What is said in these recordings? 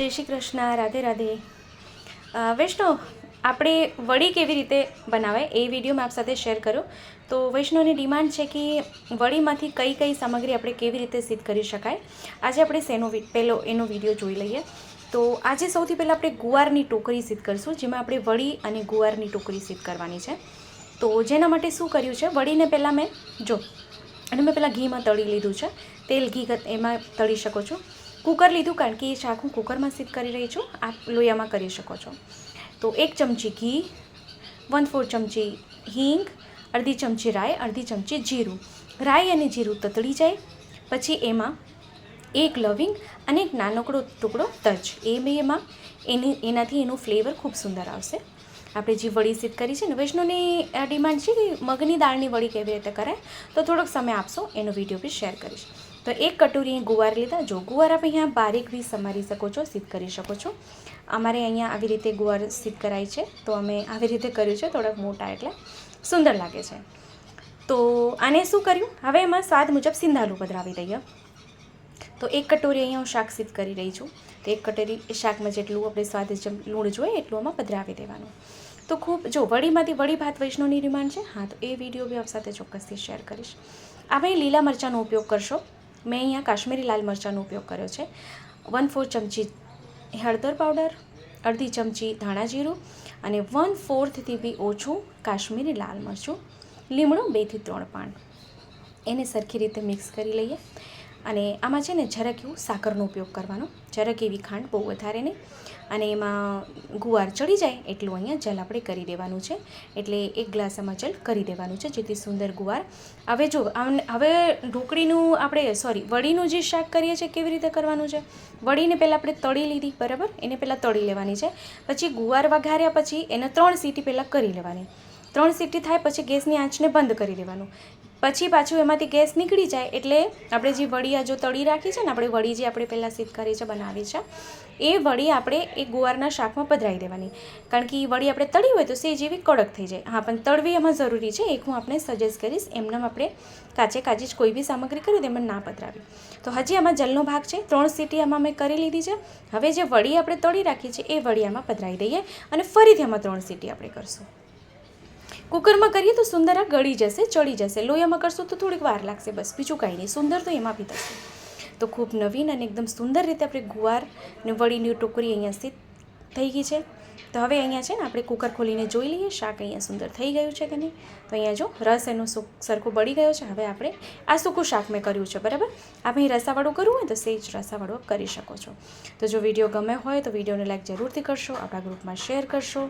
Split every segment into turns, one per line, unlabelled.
જય શ્રી કૃષ્ણ, રાધે રાધે. વૈષ્ણવ, આપણે વડી કેવી રીતે બનાવાય એ વીડિયો મેં આપ સાથે શેર કર્યો. તો વૈષ્ણવની ડિમાન્ડ છે કે વડીમાંથી કઈ કઈ સામગ્રી આપણે કેવી રીતે સિદ્ધ કરી શકાય. આજે આપણે શેનો પહેલો એનો વીડિયો જોઈ લઈએ. તો આજે સૌથી પહેલાં આપણે ગુવારની ટોકરી સિદ્ધ કરીશું, જેમાં આપણે વડી અને ગુવારની ટોકરી સિદ્ધ કરવાની છે. તો જેના માટે શું કર્યું છે? વડીને પહેલાં મેં, જો, અને મેં પહેલાં ઘીમાં તળી લીધું છે. તેલ ઘી એમાં તળી શકો છો. કુકર લીધું કારણ કે એ શાક હું કુકરમાં સિદ્ધ કરી રહી છું. આપ લોયામાં કરી શકો છો. તો એક ચમચી ઘી વન ફોર ચમચી હિંગ, અડધી ચમચી રાઈ, અડધી ચમચી જીરું. રાઈ અને જીરું તતડી જાય. પછી એમાં એક લવિંગ અને એક નાનકડો ટુકડો તજ. એ બે એમાં એની, એનાથી એનું ફ્લેવર ખૂબ સુંદર આવશે. આપણે જે વડી સિદ્ધ કરી છે ને વૈષ્ણવની ડિમાન્ડ છે કે મગની દાળની વડી કેવી રીતે કરાય તો થોડોક સમય આપશો, એનો વીડિયો બી શેર કરીશ. તો એક કટોરી ગુવાર લીધા. જો ગુવાર આપણે અહીંયા બારીક બી સમારી શકો છો સિદ્ધ કરી શકો છો. અમારે અહીંયા આવી રીતે ગુવાર સિદ્ધ કરાય છે, તો અમે આવી રીતે કર્યું છે, થોડાક મોટા એટલે સુંદર લાગે છે. તો આને શું કર્યું? હવે એમાં સ્વાદ મુજબ સિંધાલું પધરાવી દઈએ. તો એક કટોરી અહીંયા હું શાક સિદ્ધ કરી રહી છું. તો એક કટોરી શાકમાં જેટલું આપણે સ્વાદિષ્ટ લૂણ જોઈએ એટલું આમાં પધરાવી દેવાનું. તો ખૂબ, જો વડીમાંથી વડી ભાત વૈષ્ણવની નિર્માણ છે, હા, તો એ વીડિયો બી આપ સાથે ચોક્કસથી શેર કરીશ. આપણે લીલા મરચાંનો ઉપયોગ કરશો. મેં અહીંયા કાશ્મીરી લાલ મરચાંનો ઉપયોગ કર્યો છે. વન ફોર ચમચી હળદર પાવડર, અડધી ચમચી ધાણા જીરું અને વન ફોર્થથી બી ઓછું કાશ્મીરી લાલ મરચું, લીમડું બેથી ત્રણ પાન. એને સરખી રીતે મિક્સ કરી લઈએ. અને આમાં છે ને જરાક એવું સાકરનો ઉપયોગ કરવાનો. જરાક એવી ખાંડ બહુ વધારે નહીં. અને એમાં ગુવાર ચડી જાય એટલું અહીંયા જલ આપણે કરી દેવાનું છે. એટલે એક ગ્લાસ આમાં જલ કરી દેવાનું છે, જેથી સુંદર ગુવાર. હવે જો હવે ઢોકળીનું આપણે સોરી વડીનું જે શાક કરીએ છીએ, કેવી રીતે કરવાનું છે? વડીને પહેલાં આપણે તળી લીધી, બરાબર? એને પહેલાં તળી લેવાની છે. પછી ગુવાર વઘાર્યા પછી એને ત્રણ સીટી પહેલાં કરી લેવાની. ત્રણ સીટી થાય પછી ગેસની આંચને બંધ કરી દેવાનું. પછી પાછું એમાંથી ગેસ નીકળી જાય એટલે આપણે જે વડી આ જો તળી રાખી છે ને, આપણે વડી જે આપણે પહેલાં સિદ્ધ કરી છે, બનાવી છે, એ વડી આપણે એ ગુવારના શાકમાં પધરાવી દેવાની. કારણ કે એ વડી આપણે તળી હોય તો સે જેવી કડક થઈ જાય. હા, પણ તળવી એમાં જરૂરી છે, એક હું આપણે સજેસ્ટ કરીશ, એમનામ આપણે કાચે કાચી જ કોઈ બી સામગ્રી કરી તેમાં ના પધરાવી. તો હજી આમાં જલનો ભાગ છે, ત્રણ સીટી આમાં મેં કરી લીધી છે. હવે જે વડી આપણે તળી રાખી છે, એ વડી આમાં પધરાવી દઈએ અને ફરીથી આમાં ત્રણ સીટી આપણે કરશું. કુકરમાં કરીએ તો સુંદર આ ગળી જશે, ચડી જશે. લોહીમાં કરશું તો થોડીક વાર લાગશે બસ. બીજું કાંઈ નહીં. સુંદર તો એમાં બી થશે. તો ખૂબ નવીન અને એકદમ સુંદર રીતે આપણે ગુવાર ને વળીની ટોકરી અહીંયા સ્થિત થઈ ગઈ છે. તો હવે અહીંયા છે ને આપણે કુકર ખોલીને જોઈ લઈએ, શાક અહીંયા સુંદર થઈ ગયું છે કે નહીં? તો અહીંયા જો રસ એનો સુ, સરખું બળી ગયો છે. હવે આપણે આ સૂકું શાક મેં કર્યું છે, બરાબર? આપણે રસાવાળું કરવું હોય તો સેજ રસાવાળું કરી શકો છો. તો જો વીડિયો ગમે હોય તો વિડીયોને લાઈક જરૂરથી કરશો, આપણા ગ્રુપમાં શેર કરશો,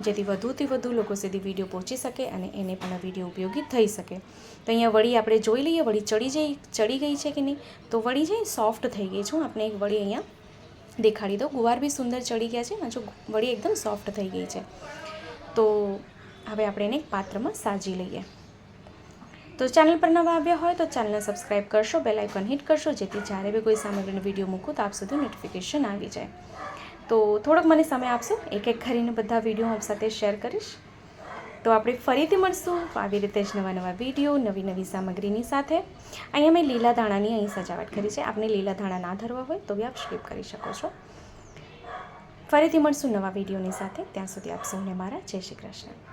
જેથી વધુથી વધુ લોકો સુધી વીડિયો પહોંચી શકે અને એને પણ વીડિયો ઉપયોગી થઈ શકે. તો અહીંયા વળી આપણે જોઈ લઈએ, વળી ચડી જઈ, ચડી ગઈ છે કે નહીં? તો વળી છે સોફ્ટ થઈ ગઈ છે આપણે એક વળી અહીંયા દેખાડી દો. ગુવાર બી સુંદર ચડી ગયા છે અને જો વળી એકદમ સોફ્ટ થઈ ગઈ છે. તો હવે આપણે એને એક પાત્રમાં સાજી લઈએ. તો ચેનલ પર નવા આવ્યા હોય તો ચેનલને સબસ્ક્રાઈબ કરશો બેલ આઇકન હિટ કરશો, જેથી જ્યારે બી કોઈ સામગ્રીનો વીડિયો મૂકું તો આપ સુધી નોટિફિકેશન આવી જાય. તો થોડોક મને સમય આપશો. એક એક કરીને બધા વીડિયો આપ સાથે શેર કરીશ. તો આપણે ફરીથી મળશું આવી રીતે જ નવા નવા વીડિયો, નવી નવી સામગ્રીની સાથે. અહીંયા મેં લીલા ધાણાની અહીં સજાવટ કરી છે. આપને લીલા ધાણા ના ધરવા હોય તો બી આપ સ્કીપ કરી શકો છો. ફરીથી મળશું નવા વિડીયોની સાથે. ત્યાં સુધી આપ સૌને મારા જય શ્રી કૃષ્ણ.